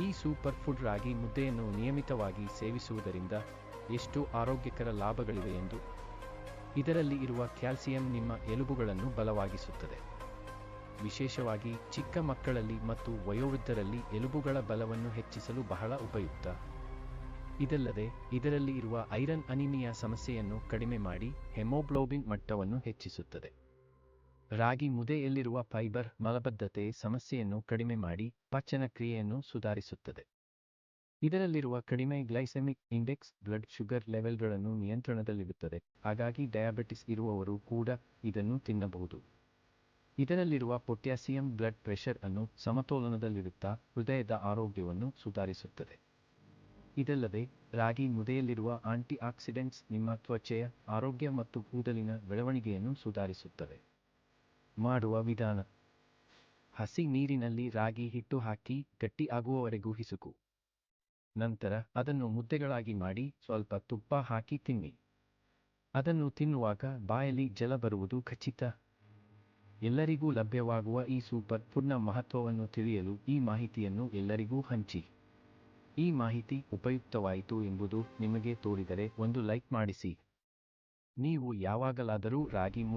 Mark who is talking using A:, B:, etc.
A: ಈ super food ರಾಗಿ ಮುದ್ದೆಯನ್ನು ನಿಯಮಿತವಾಗಿ ಸೇವಿಸುವುದರಿಂದ ಎಷ್ಟು ಆರೋಗ್ಯಕರ ಲಾಭಗಳಿವೆ ಎಂದು. ಇದರಲ್ಲಿ ಇರುವ ಕ್ಯಾಲ್ಸಿಯಂ ನಿಮ್ಮ ಎಲುಬುಗಳನ್ನು ಬಲವಾಗಿಸುತ್ತದೆ. ವಿಶೇಷವಾಗಿ ಚಿಕ್ಕ ಮಕ್ಕಳಲ್ಲಿ ಮತ್ತು ವಯೋವೃದ್ಧರಲ್ಲಿ ಎಲುಬುಗಳ ಬಲವನ್ನು ಹೆಚ್ಚಿಸಲು ಬಹಳ ಉಪಯುಕ್ತ. ಇದಲ್ಲದೆ, ಇದರಲ್ಲಿ ಇರುವ ಐರನ್ ಅನಿಮಿಯಾ ಸಮಸ್ಯೆಯನ್ನು ಕಡಿಮೆ ಮಾಡಿ ಹೆಮೋಗ್ಲೋಬಿನ್ ಮಟ್ಟವನ್ನು ಹೆಚ್ಚಿಸುತ್ತದೆ. ರಾಗಿ ಮುದೆಯಲ್ಲಿರುವ ಫೈಬರ್ ಮಲಬದ್ಧತೆ ಸಮಸ್ಯೆಯನ್ನು ಕಡಿಮೆ ಮಾಡಿ ಪಚನ ಕ್ರಿಯೆಯನ್ನು ಸುಧಾರಿಸುತ್ತದೆ. ಇದರಲ್ಲಿರುವ ಕಡಿಮೆ ಗ್ಲೈಸೆಮಿಕ್ ಇಂಡೆಕ್ಸ್ ಬ್ಲಡ್ ಶುಗರ್ ಲೆವೆಲ್ಗಳನ್ನು ನಿಯಂತ್ರಣದಲ್ಲಿಡುತ್ತದೆ. ಹಾಗಾಗಿ ಡಯಾಬಿಟಿಸ್ ಇರುವವರು ಕೂಡ ಇದನ್ನು ತಿನ್ನಬಹುದು. ಇದರಲ್ಲಿರುವ ಪೊಟ್ಯಾಸಿಯಂ ಬ್ಲಡ್ ಪ್ರೆಷರ್ ಅನ್ನು ಸಮತೋಲನದಲ್ಲಿಡುತ್ತಾ ಹೃದಯದ ಆರೋಗ್ಯವನ್ನು ಸುಧಾರಿಸುತ್ತದೆ. ಇದಲ್ಲದೆ, ರಾಗಿ ಮುದೆಯಲ್ಲಿರುವ ಆಂಟಿ ಆಕ್ಸಿಡೆಂಟ್ಸ್ ನಿಮ್ಮ ತ್ವಚೆಯ ಆರೋಗ್ಯ ಮತ್ತು ಕೂದಲಿನ ಬೆಳವಣಿಗೆಯನ್ನು ಸುಧಾರಿಸುತ್ತವೆ. ಮಾಡುವ ವಿಧಾನ. ಹಸಿ ನೀರಿನಲ್ಲಿ ರಾಗಿ ಹಿಟ್ಟು ಹಾಕಿ ಗಟ್ಟಿ ಆಗುವವರೆಗೂ ಹಿಸುಕು. ನಂತರ ಅದನ್ನು ಮುದ್ದೆಗಳಾಗಿ ಮಾಡಿ ಸ್ವಲ್ಪ ತುಪ್ಪ ಹಾಕಿ ತಿನ್ನಿ. ಅದನ್ನು ತಿನ್ನುವಾಗ ಬಾಯಲ್ಲಿ ಜಲ ಬರುವುದು ಖಚಿತ. ಎಲ್ಲರಿಗೂ ಲಭ್ಯವಾಗುವ ಈ ಸೂಪರ್ ಫುಡ್ನ ಮಹತ್ವವನ್ನು ತಿಳಿಯಲು ಈ ಮಾಹಿತಿಯನ್ನು ಎಲ್ಲರಿಗೂ ಹಂಚಿ. ಈ ಮಾಹಿತಿ ಉಪಯುಕ್ತವಾಯಿತು ಎಂಬುದು ನಿಮಗೆ ತೋರಿದರೆ ಒಂದು ಲೈಕ್ ಮಾಡಿಸಿ. ನೀವು ಯಾವಾಗಲಾದರೂ ರಾಗಿ ಮುದ್ದೆ